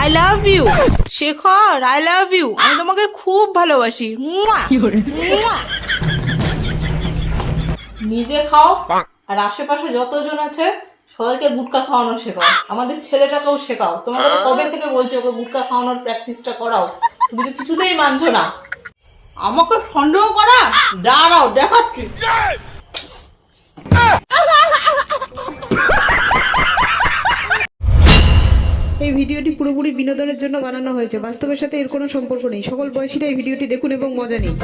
I love you Shekhar I love you আমি তোমাকে খুব ভালোবাসি। মুয়া! মুয়া! নিজে খাও। আর আশেপাশে যতজন আছে সবাইকে গুটকা খাওয়ানো শেখাও। আমাদের ছেলেটাকেও শেখাও। তোমাকে কবে থেকে বলছি ওকে গুটকা খাওয়ানোর প্র্যাকটিসটা করাও। তুমি তো কিছুতেই মানছো না। আমাকে সন্দেহ করা দাঁড়াও দেখাচ্ছি। এই ভিডিওটি পুরোপুরি বিনোদনের জন্য বানানো হয়েছে। বাস্তবের সাথে এর কোনো সম্পর্ক নেই। সকল বয়সীরা এই ভিডিওটি দেখুন এবং মজা নিন।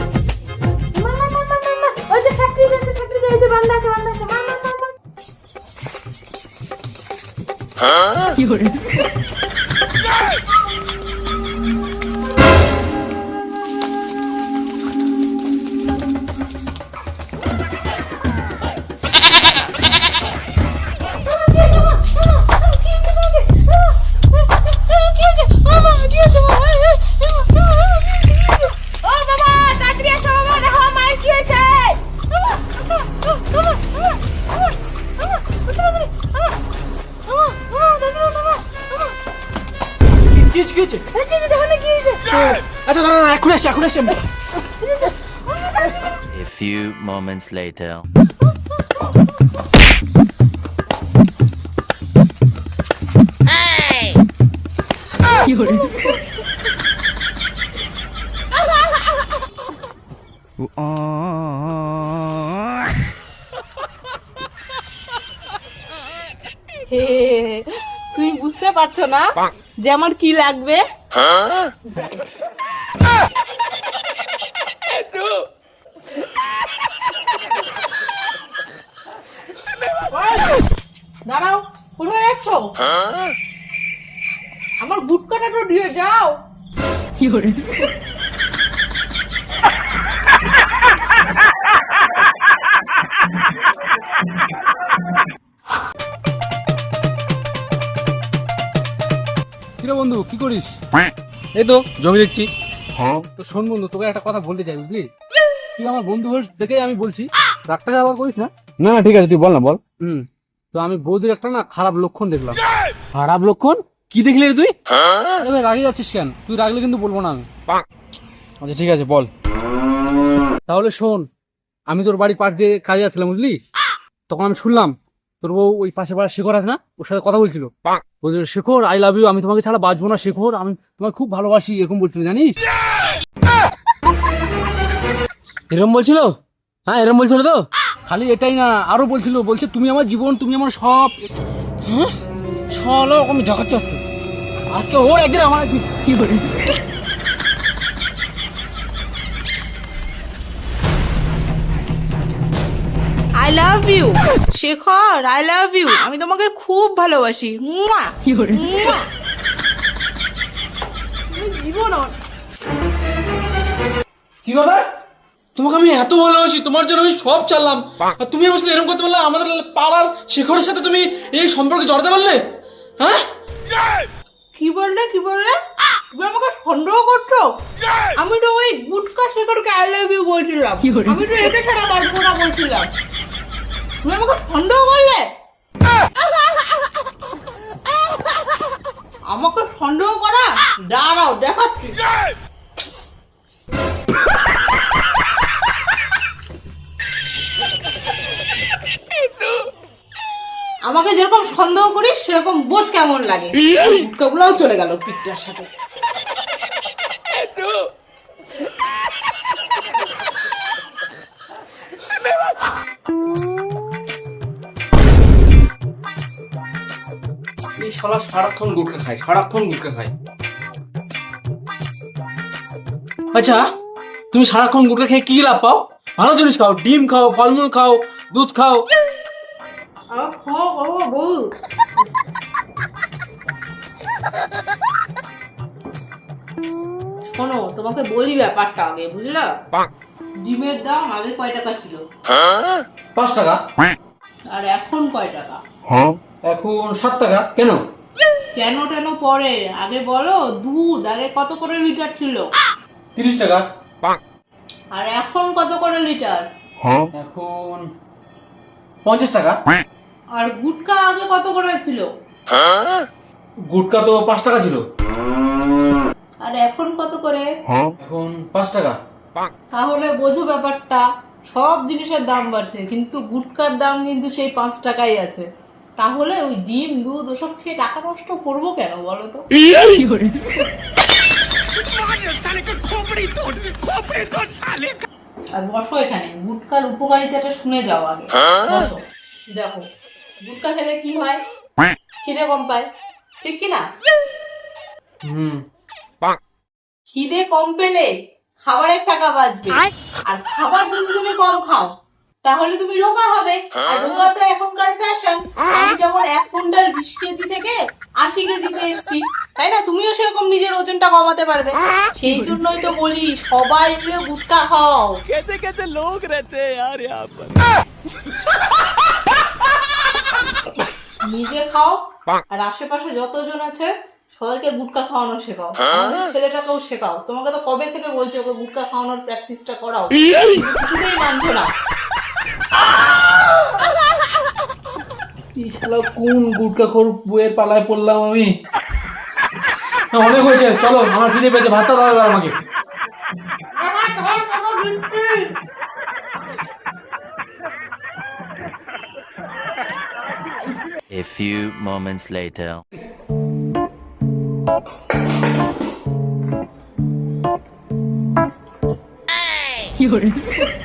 ওই কি হয়েছে, কি হয়েছে? আচ্ছা না না এখন আসছি এখন আসছি আমি। A few moments later. বুঝতে পারছ না? যে আমার কি লাগবে? দাঁড়াও কোথায় যাচ্ছ আমার গুটকাটা তো দিয়ে যাও। কিরে বন্ধু কি করিস? এই তো জমি দেখছি। তো শোন বন্ধু তোকে একটা কথা বলতে চাই বুঝলি? তুই আমার বন্ধু হোস দেখেই আমি বলছি ডাক্তার আবার করিস না? না না ঠিক আছে তুই বল না বল। হুম তো আমি বৌদির একটা না খারাপ লক্ষণ দেখলাম। খারাপ লক্ষণ? কি দেখলি রে তুই? আরে ভাই রাগে যাচ্ছিস কেন? তুই রাগলে কিন্তু বলব না আমি। আচ্ছা ঠিক আছে বল। তাহলে শোন আমি তোর বাড়ির পাশ দিয়ে কাজে আসছিলাম বুঝলি? তখন আমি শুনলাম তোর বউ ওই পাশে পাড়া শেখর আছে না? ওর সাথে কথা বলছিল। বলছিল শেখর আই লাভ ইউ আমি তোমাকে ছাড়া বাঁচবো না শেখর। আমি তোমাকে খুব ভালোবাসি এরকম বলছিল জানিস? এরকম বলছিল? হ্যাঁ এরকম বলছিল তো? খালি এটাই না আরও বলছিল বলছে তুমি আমার জীবন তুমি আমার সব হ্যাঁ? চলো আমি জাগাচ্ছি আজকে আজকে ওর একদিন আমার কি করি I love you Shekhar I love you আমি তোমাকে খুব ভালোবাসি। মুয়া! মুয়া! জীবন কি ব্যাপার? তোমাকে আমি এত ভালোবাসি তোমার জন্য আমি সব চাললাম আর তুমি আমার সাথে এরকম করতে পারলে আমাদের পাড়ার শেখরের সাথে তুমি এই সম্পর্কে জড়াতে পারলে? হ্যাঁ? কি বললে কি বললে? তুমি আমাকে সন্দেহ করছ? আমি তো ওই গুটকা শেখরকে আই লাভ ইউ বলছিলাম। আমি তো একে ছাড়া বাঁচবো না বলছিলাম। তুমি আমাকে সন্দেহ করলে আমাকে সন্দেহ করা? দাঁড়াও, দেখাচ্ছি। আমাকে যেরকম সন্দেহ করিস সেরকম বোঝ কেমন লাগে। গুটকাগুলোও চলে গেল পিকটার সাথে। এই শালা সারাক্ষণ গুটকা খায় সারাক্ষণ গুটকা খায়। আচ্ছা তুমি সারাক্ষণ গুটকা খেয়ে কি লাভ পাও? ভালো জিনিস খাও ডিম খাও ফলমূল খাও দুধ খাও। শোনো তোমাকে বলি ব্যাপারটা আগে বুঝলা? ডিমের দাম আগে কয় টাকা ছিল? পাঁচ টাকা। আর এখন কয় টাকা? এখন সাত টাকা। কেন? কেন টেন পরে? আগে বলো দুধ আগে কত করে লিটার ছিল? তিরিশ টাকা। আর এখন কত করে লিটার? এখন পঞ্চাশ টাকা। আর গুটকা আগে কত করে ছিল? গুটকা তো পাঁচ টাকা ছিল। আর এখন কত করে? এখন পাঁচ টাকা। তাহলে বোঝো ব্যাপারটা সব জিনিসের দাম বাড়ছে কিন্তু গুটকার দাম কিন্তু সেই পাঁচ টাকাই আছে। তাহলে ওই ডিম দুধ ওসব খেয়ে টাকা নষ্ট করব কেন বলো তো? আর বসো এখানে গুটকার উপকারিতাটা শুনে যাও আগে। বসো দেখো গুটকা খেলে কি হয়? খিদে কম পায়। ঠিক কি না? হুম। খিদে কম পেলে খাবারের টাকা বাঁচবে। আর খাবার যদি তুমি কম খাও তাহলে তুমি রোগা হবে। আর রোগা তো এখনকার ফ্যাশন আমি যেমন এক কুইন্টাল বিশ কেজি থেকে আশি কেজিতে এসছি তাই না? তুমিও সেরকম নিজের ওজনটা কমাতে পারবে। সেই জন্যই তো বলি সবাই মিলে গুটকা খাও। নিজে খাও আর আশেপাশে যতজন আছে সবাইকে গুটকা খাওয়ানো শেখাও। আমাদের ছেলেটাকেও শেখাও। তোমাকে তো কবে থেকে বলছি ওকে গুটকা খাওয়ানোর প্র্যাকটিসটা করাও? কিছুতেই মানছো না। শালা কোন গুটকা খোর বইয়ের পালায় পড়লাম আমি? অনেক হয়েছে চলো আমার খিদে পেয়েছে ভাতটা দাও এবার আমাকে। A few moments later.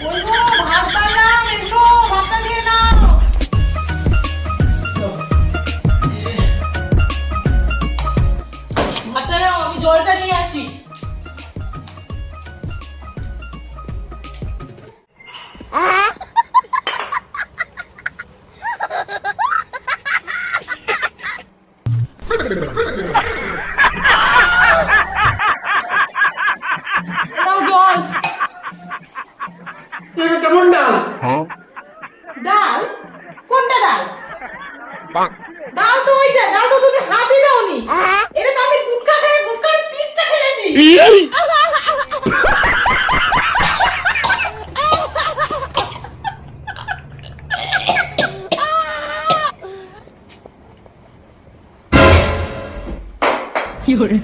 ওই 有人